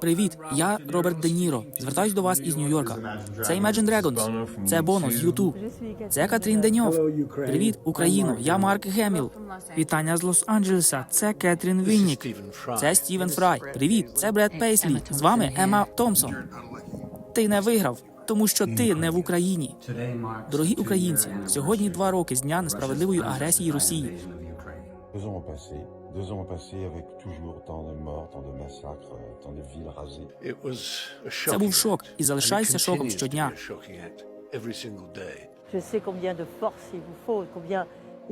Привіт, я Роберт Де Ніро. Звертаюсь до вас із Нью-Йорка. Це Imagine Dragons. Це з YouTube. Це Катрін Деньов. Привіт, Україно. Я Марк Геміл. Вітання з Лос-Анджелеса. Це Кетрін Віннік. Це Стівен Фрай. Привіт, це Бред Пейслі. З вами Ема Томпсон. Ти не виграв, тому що ти не в Україні. Дорогі українці, сьогодні два роки з дня несправедливої агресії Росії. Deux ans ont passé, deux ans ont passé avec toujours tant de morts, tant de massacres, tant de villes rasées. Це був шок і залишається шоком щодня. Je sais combien de force il vous faut, combien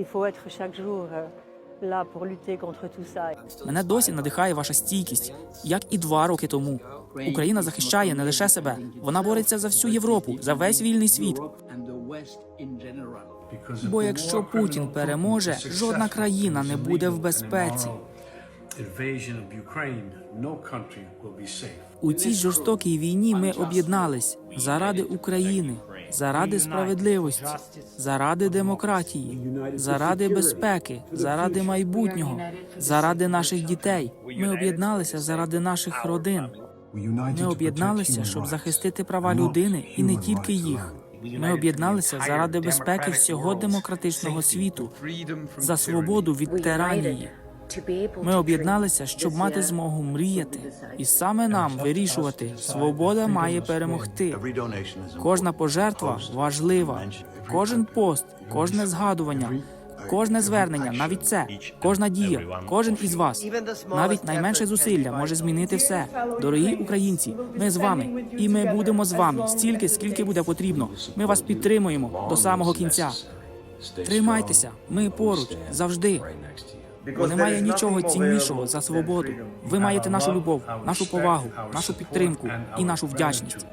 il faut être chaque jour euh, là pour lutter contre tout ça. Мене досі надихає ваша стійкість, як і два роки тому. Україна захищає не лише себе, вона бореться за всю Європу, за весь вільний світ. Бо якщо Путін переможе, жодна країна не буде в безпеці. У цій жорстокій війні ми об'єднались заради України, заради справедливості, заради демократії, заради безпеки, заради майбутнього, заради наших дітей. Ми об'єдналися заради наших родин. Ми об'єдналися, щоб захистити права людини і не тільки їх. Ми об'єдналися заради безпеки всього демократичного світу, за свободу від тиранії. Ми об'єдналися, щоб мати змогу мріяти, і саме нам вирішувати, свобода має перемогти. Кожна пожертва важлива, кожен пост, кожне згадування, кожне звернення, навіть це, кожна дія, кожен із вас, навіть найменше зусилля може змінити все. Дорогі українці, ми з вами, і ми будемо з вами стільки, скільки буде потрібно. Ми вас підтримуємо до самого кінця. Тримайтеся, ми поруч завжди. Бо немає нічого ціннішого за свободу. Ви маєте нашу любов, нашу повагу, нашу підтримку і нашу вдячність.